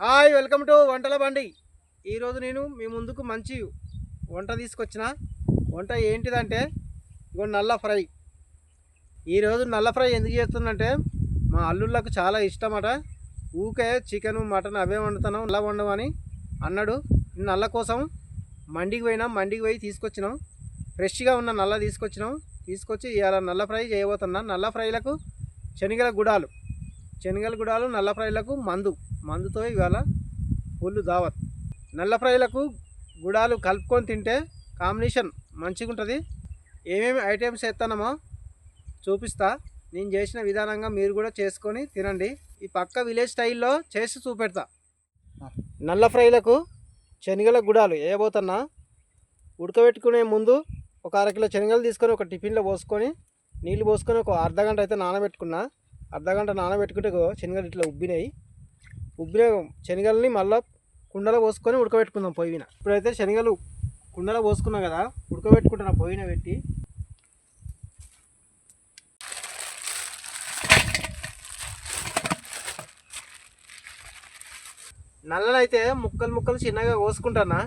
Hi welcome to వంటల బండి. ఈరోజు నేను మీ ముందుకు మంచి వంట తీసుకొచ్చిన. వంట ఏంటిదంటే ఇగో నల్ల ఫ్రై. ఈరోజు నల్ల ఫ్రై ఎందుకు చేస్తుందంటే మా అల్లుళ్ళకు చాలా ఇష్టమట. ఊకే చికెన్ మటన్ అవే వండుతున్నాం నల్ల వండమని అన్నాడు. నల్ల కోసం మండికి పోయినాం మండికి పోయి తీసుకొచ్చినాం. ఫ్రెష్గా ఉన్న నల్ల తీసుకొచ్చినాం. తీసుకొచ్చి ఇలా నల్ల ఫ్రై చేయబోతున్నా. నల్ల ఫ్రైలకు శనగల గుడాలు. శనగల గుడాలు నల్ల ఫ్రైలకు మందు. మందుతో ఇవాళ ఫుల్ దావత్. నల్ల ఫ్రైలకు గుడాలు కలుపుకొని తింటే కాంబినేషన్ మంచిగా ఉంటుంది ఏమేమి ఐటమ్స్ ఎత్తానమో చూపిస్తా. నేను చేసిన విధానంగా మీరు కూడా చేసుకొని తినండి. ఈ పక్క విలేజ్ స్టైల్లో చేసి చూపెడతా. నల్ల ఫ్రైలకు శనగల గుడాలు వేయబోతున్నా. ఉడకబెట్టుకునే ముందు ఒక అరకిలో శనగలు తీసుకొని ఒక టిఫిన్లో పోసుకొని నీళ్ళు పోసుకొని ఒక అర్ధ గంట అయితే నానబెట్టుకున్నా. అర్ధగంట నానబెట్టుకుంటే శనగలు ఇట్లా ఉబ్బినాయి. ఉబ్బిన శనగల్ని మళ్ళీ కుండలో పోసుకొని ఉడకబెట్టుకుందాం పొయ్యిన ఇప్పుడైతే శనగలు కుండలో పోసుకున్నాం కదా ఉడకబెట్టుకుంటున్నా పొయ్యిన పెట్టి. నల్లనైతే ముక్కలు ముక్కలు చిన్నగా కోసుకుంటానా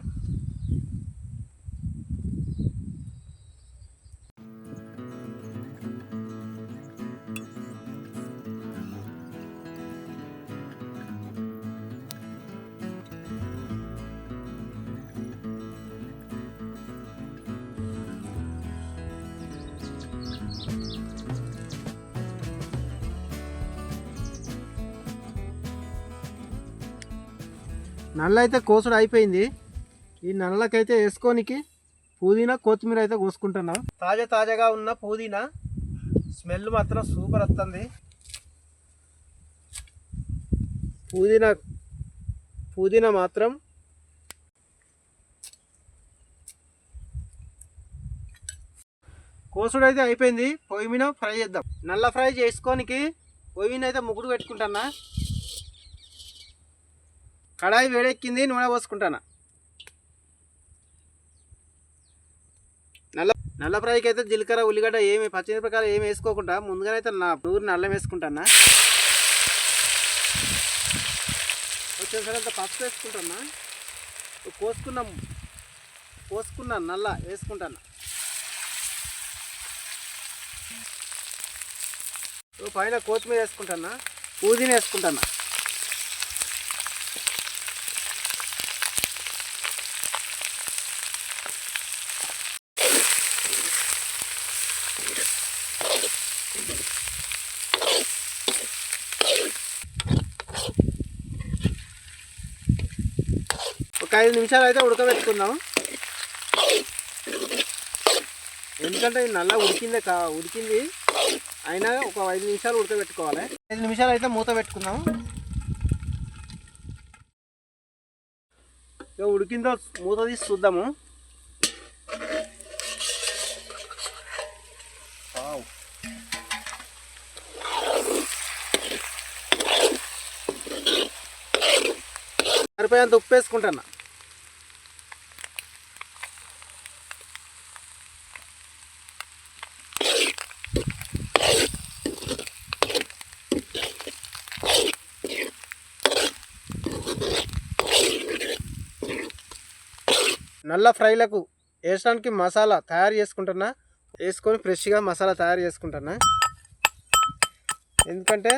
నల్ల అయితే కోసుడు అయిపోయింది. ఈ నల్లకైతే వేసుకోనికి పుదీనా కొత్తిమీర అయితే కోసుకుంటున్నా. తాజా తాజాగా ఉన్న పుదీనా. స్మెల్ మాత్రం సూపర్ వస్తుంది. పుదీనా పుదీనా మాత్రం కోసుడు అయితే అయిపోయింది. పొయ్యి మీద ఫ్రై చేద్దాం. నల్ల ఫ్రై చేసుకోనికి పొయ్యి అయితే ముగ్గురు పెట్టుకుంటానా కడాయి వేడెక్కింది నూనె పోసుకుంటాను? నల్ల నల్ల ఫ్రైకి అయితే జీలకర్ర ఉల్లిగడ్డ ఏమి పచ్చిమిరపకాయలు ఏమి వేసుకోకుండా ముందుగానైతే నా నూరు అల్లం వేసుకుంటానా? కొంచెం సరంత పసుపు వేసుకుంటానా? కోసుకున్న కోసుకున్న నల్ల వేసుకుంటాను? పైన కొత్తిమీర వేసుకుంటానా? పుదీనా వేసుకుంటానా? ఐదు నిమిషాలు అయితే ఉడకబెట్టుకుందాం. ఎందుకంటే ఇది నల్ల ఉడికిందే కా ఉడికింది. అయినా ఒక ఐదు నిమిషాలు ఉడకబెట్టుకోవాలి. ఐదు నిమిషాలు అయితే మూత పెట్టుకుందాం. ఇక ఉడికిందో మూత తీసి చూద్దాము. సరిపోయేంత ఉప్పు వేసుకుంటాను? నల్ల ఫ్రైలకు వేసడానికి మసాలా తయారు చేసుకుంటున్నా. వేసుకొని ఫ్రెష్గా మసాలా తయారు చేసుకుంటున్నా. ఎందుకంటే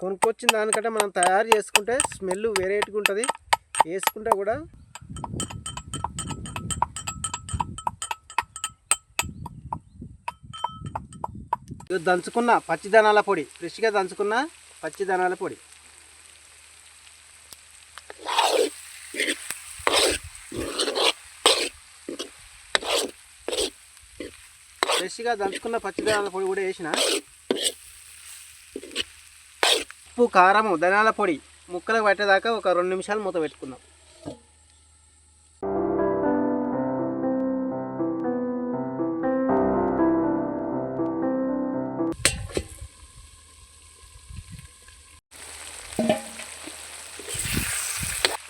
కొనుక్కొచ్చిన దానికంటే మనం తయారు చేసుకుంటే స్మెల్ వేరేట్గా ఉంటుంది. వేసుకుంటే కూడా దంచుకున్న పచ్చిదనాల పొడి ఫ్రెష్గా దంచుకున్న పచ్చిదనాల పొడి. ఫ్రెష్గా దంచుకున్న పచ్చిదనాల పొడి కూడా వేసిన. ఉప్పు కారము ధనాల పొడి ముక్కలకు పట్టేదాకా ఒక రెండు నిమిషాలు మూత పెట్టుకుందాం.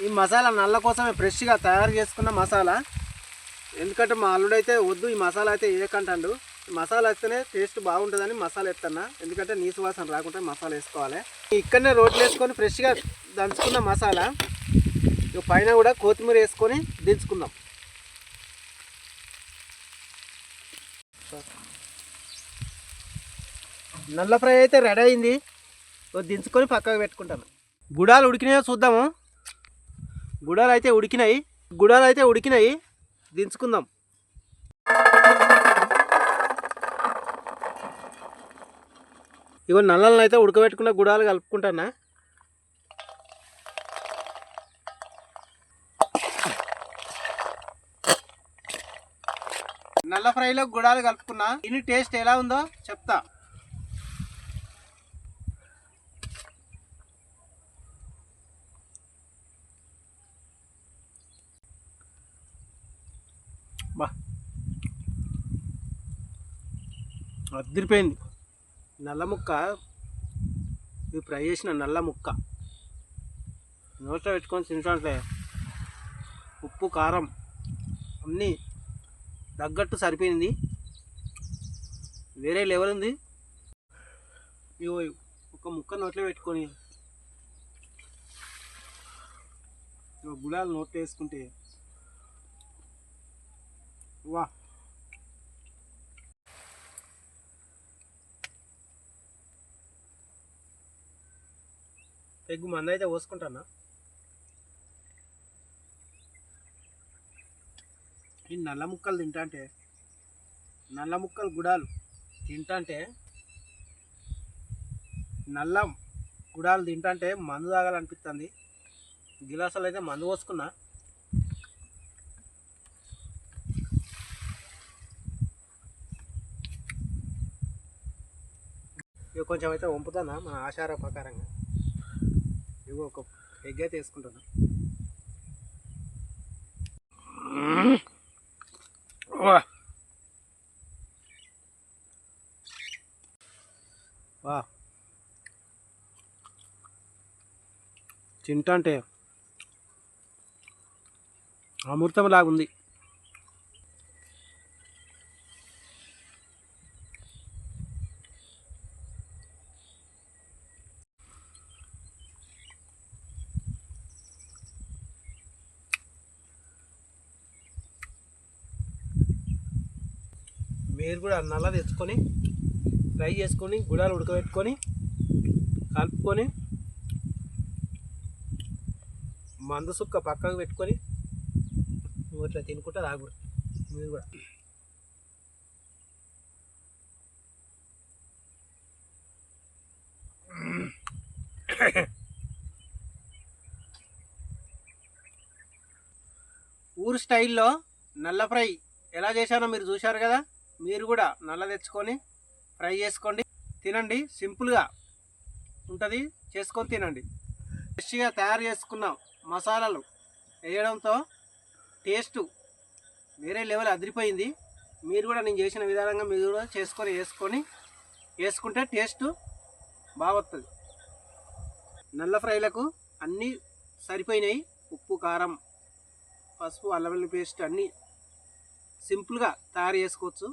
ఈ మసాలా నల్ల కోసమే ఫ్రెష్గా తయారు చేసుకున్న మసాలా. ఎందుకంటే మా అల్లుడైతే వద్దు ఈ మసాలా అయితే వేయకంటాడు మసాలా వేస్తేనే టేస్ట్ బాగుంటుందని మసాలా వేస్తున్నా ఎందుకంటే నీసు వాసన రాకుండా మసాలా వేసుకోవాలి ఇక్కడనే రోట్లు వేసుకొని ఫ్రెష్గా దంచుకున్న మసాలా. ఇక పైన కూడా కొత్తిమీర వేసుకొని దించుకుందాం. నల్ల ఫ్రై అయితే రెడీ అయింది. దించుకొని పక్కకు పెట్టుకుంటాను. గుడాలు ఉడికినాయో చూద్దాము. గుడాలు అయితే ఉడికినాయి. గుడాలు అయితే ఉడికినాయి. దించుకుందాం. ఇగో నల్లలను అయితే ఉడకబెట్టుకున్న గుడాలు కలుపుకుంటానా? నల్ల ఫ్రైలో గుడాలు కలుపుకున్నా. దీని టేస్ట్ ఎలా ఉందో చెప్తా. బా. అద్దరిపోయింది నల్ల ముక్క ఇది ఫ్రై చేసిన నల్ల ముక్క నోట్లో పెట్టుకొని తింటుంటే ఉప్పు కారం అన్నీ తగ్గట్టు సరిపోయింది. వేరే లెవెల్ ఉంది. ఇగో ఒక ముక్క నోట్లో పెట్టుకొని ఇగో నోట్లో వేసుకుంటే వా. పెగ్గు మంద అయితే పోసుకుంటానా? ఈ నల్ల ముక్కలు తింటాంటే నల్ల ముక్కలు గుడాలు తింటాంటే నల్ల గుడాలు తింటాంటే మందు తాగాలనిపిస్తుంది గిలాసాలు అయితే మందు పోసుకున్నా. ఇక కొంచెం అయితే వంపుతానా మన ఆచార ప్రకారంగా? ఇగో ఒక ఎగ్ అయితే వేసుకుంటాను. వా. వా. తింటంటే అమృతం లాగుంది. మీరు కూడా నల్ల తెచ్చుకొని ఫ్రై చేసుకొని గుడాలు ఉడకబెట్టుకొని కలుపుకొని మందు సుక్క పక్కకు పెట్టుకొని ఇట్లా తినుకుంటా తాగురు మీరు కూడా. ఊరు స్టైల్లో నల్ల ఫ్రై ఎలా చేశానో మీరు చూశారు కదా? మీరు కూడా నల్ల తెచ్చుకొని ఫ్రై చేసుకోండి. తినండి. సింపుల్గా ఉంటుంది. చేసుకొని తినండి. ఫ్రెష్గా తయారు చేసుకున్న మసాలాలు వేయడంతో టేస్ట్ వేరే లెవెల్ అదిరిపోయింది. మీరు కూడా నేను చేసిన విధానంగా మీరు కూడా చేసుకొని వేసుకొని వేసుకుంటే టేస్ట్ బాగొస్తుంది నల్ల ఫ్రైలకు అన్నీ సరిపోయినాయి. ఉప్పు కారం పసుపు అల్లం పేస్ట్ అన్నీ సింపుల్గా తయారు చేసుకోవచ్చు.